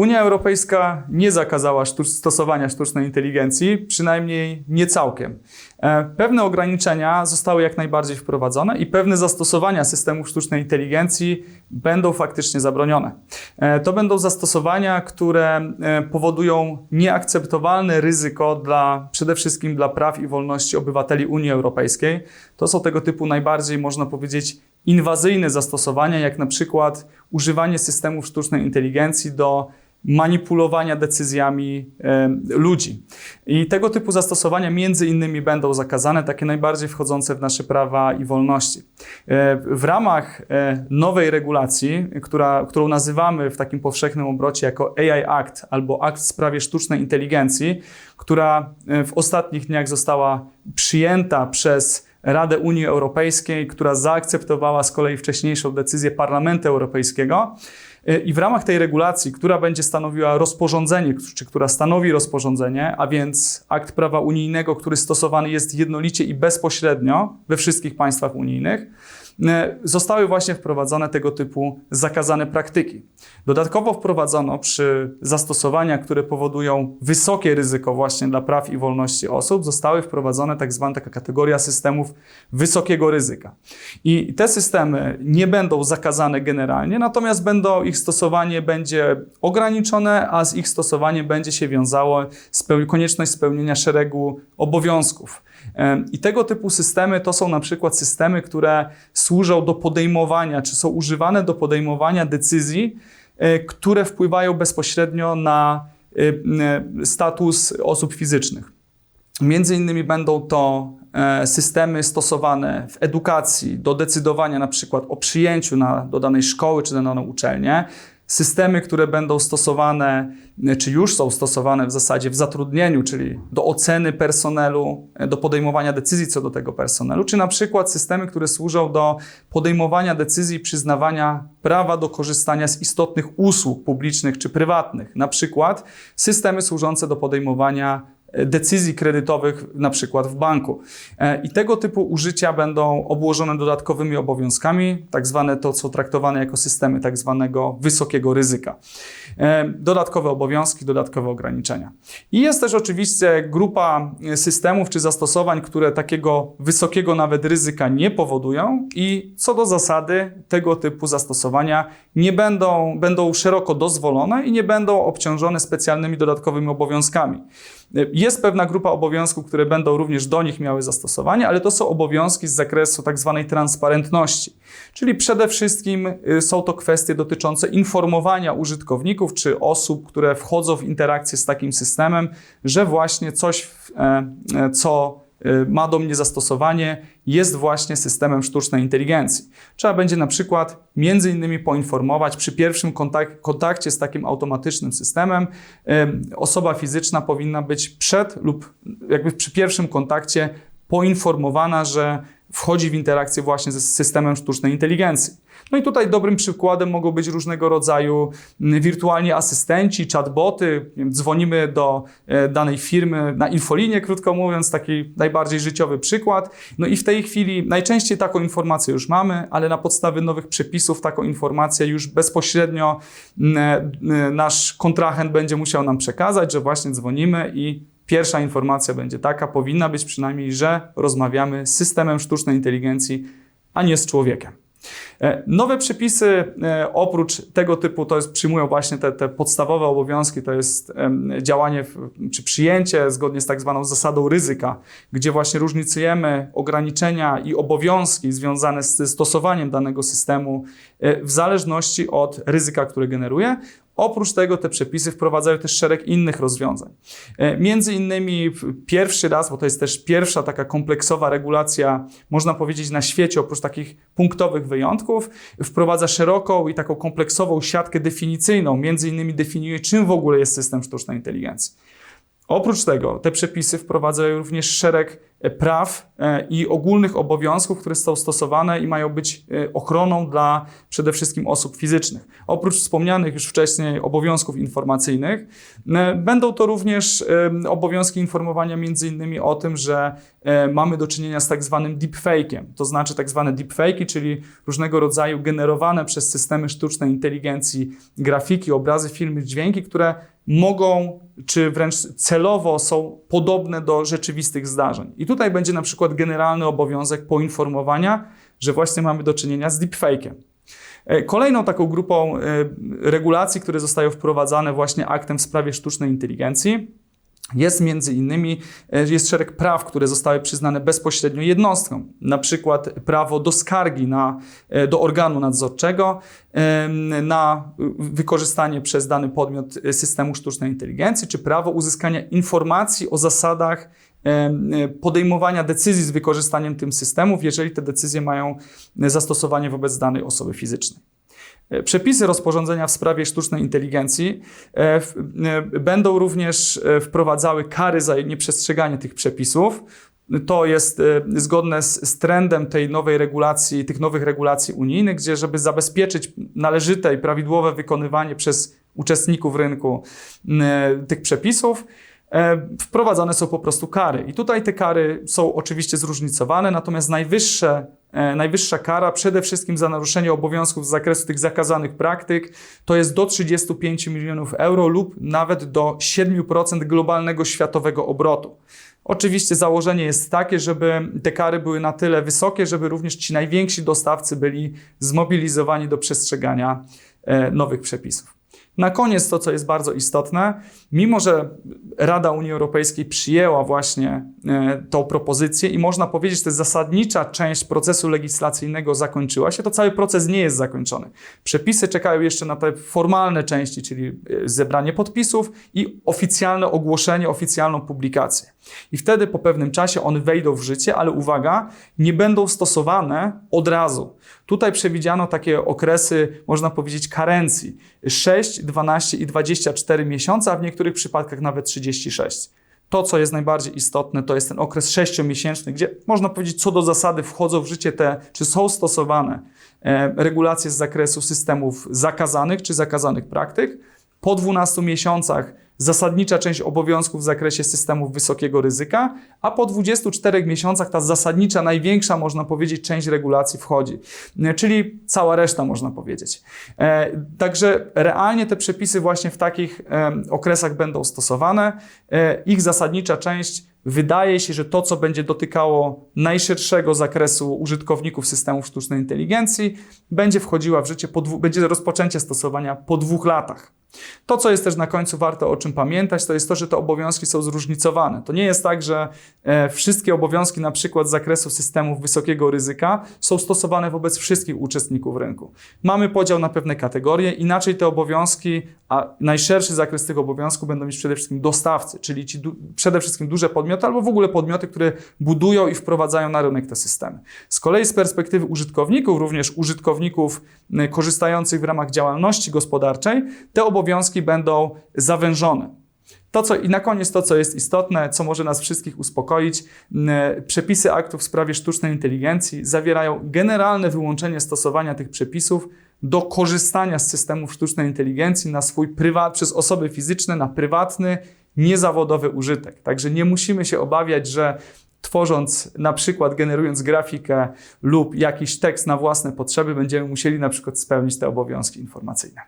Unia Europejska nie zakazała sztuc- stosowania sztucznej inteligencji, przynajmniej nie całkiem. E, Pewne ograniczenia zostały jak najbardziej wprowadzone i pewne zastosowania systemów sztucznej inteligencji będą faktycznie zabronione. E, To będą zastosowania, które e, powodują nieakceptowalne ryzyko dla przede wszystkim dla praw i wolności obywateli Unii Europejskiej. To są tego typu najbardziej, można powiedzieć, inwazyjne zastosowania, jak na przykład używanie systemów sztucznej inteligencji do manipulowania decyzjami ludzi. I tego typu zastosowania między innymi będą zakazane, takie najbardziej wchodzące w nasze prawa i wolności. E, w ramach e, nowej regulacji, która, którą nazywamy w takim powszechnym obrocie jako AI Act albo Akt w sprawie sztucznej inteligencji, która e, w ostatnich dniach została przyjęta przez Radę Unii Europejskiej, która zaakceptowała z kolei wcześniejszą decyzję Parlamentu Europejskiego. Y, I w ramach tej regulacji, która będzie stanowiła rozporządzenie, czy która stanowi rozporządzenie, a więc akt prawa unijnego, który stosowany jest jednolicie i bezpośrednio we wszystkich państwach unijnych, y, zostały właśnie wprowadzone tego typu zakazane praktyki. Dodatkowo wprowadzono przy zastosowaniach, które powodują wysokie ryzyko właśnie dla praw i wolności osób, zostały wprowadzone tak zwana taka kategoria systemów wysokiego ryzyka. I te systemy nie będą zakazane generalnie, natomiast będą, ich stosowanie będzie ograniczone, a z ich stosowaniem będzie się wiązało speł- konieczność spełnienia szeregu obowiązków. I tego typu systemy to są na przykład systemy, które służą do podejmowania, czy są używane do podejmowania decyzji, e, które wpływają bezpośrednio na e, e, status osób fizycznych. Między innymi będą to systemy stosowane w edukacji do decydowania na przykład o przyjęciu na, do danej szkoły czy na daną uczelnię. Systemy, które będą stosowane, e, czy już są stosowane w zasadzie w zatrudnieniu, czyli do oceny personelu, e, do podejmowania decyzji co do tego personelu, czy na przykład systemy, które służą do podejmowania decyzji przyznawania prawa do korzystania z istotnych usług publicznych czy prywatnych. Na przykład systemy służące do podejmowania decyzji kredytowych, na przykład w banku. E, I tego typu użycia będą obłożone dodatkowymi obowiązkami, tak zwane to, co traktowane jako systemy tak zwanego wysokiego ryzyka. E, Dodatkowe obowiązki, dodatkowe ograniczenia. I jest też oczywiście grupa systemów czy zastosowań, które takiego wysokiego nawet ryzyka nie powodują i co do zasady tego typu zastosowania nie będą, będą szeroko dozwolone i nie będą obciążone specjalnymi dodatkowymi obowiązkami. Jest pewna grupa obowiązków, które będą również do nich miały zastosowanie, ale to są obowiązki z zakresu tak zwanej transparentności. Czyli przede wszystkim y, są to kwestie dotyczące informowania użytkowników czy osób, które wchodzą w interakcję z takim systemem, że właśnie coś, e, e, co ma do mnie zastosowanie, jest właśnie systemem sztucznej inteligencji. Trzeba będzie na przykład między innymi poinformować przy pierwszym kontak- kontakcie z takim automatycznym systemem, em, osoba fizyczna powinna być przed lub jakby przy pierwszym kontakcie poinformowana, że wchodzi w interakcję właśnie ze systemem sztucznej inteligencji. No i tutaj dobrym przykładem mogą być różnego rodzaju mm, wirtualni asystenci, chatboty. Dzwonimy do e, danej firmy na infolinię, krótko mówiąc, taki najbardziej życiowy przykład. No i w tej chwili najczęściej taką informację już mamy, ale na podstawie nowych przepisów taką informację już bezpośrednio mm, e, nasz kontrahent będzie musiał nam przekazać, że właśnie dzwonimy i pierwsza informacja będzie taka, powinna być przynajmniej, że rozmawiamy z systemem sztucznej inteligencji, a nie z człowiekiem. E, Nowe przepisy e, oprócz tego typu to jest, przyjmują właśnie te, te podstawowe obowiązki, to jest działanie czy przyjęcie zgodnie z tak zwaną zasadą ryzyka, gdzie właśnie różnicujemy ograniczenia i obowiązki związane z stosowaniem danego systemu e, w zależności od ryzyka, które generuje. Oprócz tego te przepisy wprowadzają też szereg innych rozwiązań. E, Między innymi pierwszy raz, bo to jest też pierwsza taka kompleksowa regulacja, można powiedzieć na świecie, oprócz takich punktowych wyjątków, wprowadza szeroką i taką kompleksową siatkę definicyjną, między innymi definiuje, czym w ogóle jest system sztucznej inteligencji. Oprócz tego te przepisy wprowadzają również szereg praw e, i ogólnych obowiązków, które są stosowane i mają być e, ochroną dla przede wszystkim osób fizycznych. Oprócz wspomnianych już wcześniej obowiązków informacyjnych, będą to również obowiązki informowania między innymi o tym, że e, mamy do czynienia z tak zwanym deepfake'iem, to znaczy tak zwane deepfake'i, czyli różnego rodzaju generowane przez systemy sztucznej inteligencji grafiki, obrazy, filmy, dźwięki, które mogą, czy wręcz celowo są podobne do rzeczywistych zdarzeń. I tutaj będzie na przykład generalny obowiązek poinformowania, że właśnie mamy do czynienia z deepfake'iem. E, Kolejną taką grupą e, regulacji, które zostają wprowadzane właśnie aktem w sprawie sztucznej inteligencji, jest między innymi e, jest szereg praw, które zostały przyznane bezpośrednio jednostkom, na przykład prawo do skargi na, do organu nadzorczego na wykorzystanie przez dany podmiot systemu sztucznej inteligencji, czy prawo uzyskania informacji o zasadach podejmowania decyzji z wykorzystaniem tym systemów, jeżeli te decyzje mają zastosowanie wobec danej osoby fizycznej. E, Przepisy rozporządzenia w sprawie sztucznej inteligencji e, e, będą również wprowadzały kary za nieprzestrzeganie tych przepisów. To jest zgodne z, trendem tej nowej regulacji, tych nowych regulacji unijnych, gdzie żeby zabezpieczyć należyte i prawidłowe wykonywanie przez uczestników rynku tych przepisów, wprowadzane są po prostu kary. I tutaj te kary są oczywiście zróżnicowane, natomiast najwyższe, e, najwyższa kara przede wszystkim za naruszenie obowiązków z zakresu tych zakazanych praktyk to jest do 35 milionów euro lub nawet do 7% globalnego światowego obrotu. Oczywiście założenie jest takie, żeby te kary były na tyle wysokie, żeby również ci najwięksi dostawcy byli zmobilizowani do przestrzegania e, nowych przepisów. Na koniec to, co jest bardzo istotne, mimo że Rada Unii Europejskiej przyjęła właśnie e, tą propozycję i można powiedzieć, że zasadnicza część procesu legislacyjnego zakończyła się, to cały proces nie jest zakończony. Przepisy czekają jeszcze na te formalne części, czyli e, zebranie podpisów i oficjalne ogłoszenie, oficjalną publikację. I wtedy po pewnym czasie one wejdą w życie, ale uwaga, nie będą stosowane od razu. Tutaj przewidziano takie okresy, można powiedzieć, karencji 6, 12 i 24 miesiące, a w niektórych przypadkach nawet 36. To, co jest najbardziej istotne, to jest ten okres sześciomiesięczny, gdzie można powiedzieć, co do zasady wchodzą w życie te, czy są stosowane e, regulacje z zakresu systemów zakazanych czy zakazanych praktyk. Po 12 miesiącach zasadnicza część obowiązków w zakresie systemów wysokiego ryzyka, a po 24 miesiącach ta zasadnicza, największa, można powiedzieć, część regulacji wchodzi, E, czyli cała reszta, można powiedzieć. E, Także realnie te przepisy właśnie w takich okresach będą stosowane. E, Ich zasadnicza część wydaje się, że to, co będzie dotykało najszerszego zakresu użytkowników systemów sztucznej inteligencji, będzie wchodziła w życie, po dwu, będzie rozpoczęcie stosowania po dwóch latach. To, co jest też na końcu warto o czym pamiętać, to jest to, że te obowiązki są zróżnicowane. To nie jest tak, że e, wszystkie obowiązki, na przykład z zakresu systemów wysokiego ryzyka, są stosowane wobec wszystkich uczestników rynku. Mamy podział na pewne kategorie, inaczej te obowiązki, a najszerszy zakres tych obowiązków będą mieć przede wszystkim dostawcy, czyli ci przede wszystkim duże podmioty albo w ogóle podmioty, które budują i wprowadzają na rynek te systemy. Z kolei z perspektywy użytkowników, również użytkowników y, korzystających w ramach działalności gospodarczej, te obowiązki będą zawężone. To, co, I na koniec to, co jest istotne, co może nas wszystkich uspokoić, m, przepisy aktów w sprawie sztucznej inteligencji zawierają generalne wyłączenie stosowania tych przepisów do korzystania z systemów sztucznej inteligencji na swój prywat, przez osoby fizyczne na prywatny, niezawodowy użytek. Także nie musimy się obawiać, że tworząc, na przykład generując grafikę lub jakiś tekst na własne potrzeby, będziemy musieli na przykład spełnić te obowiązki informacyjne.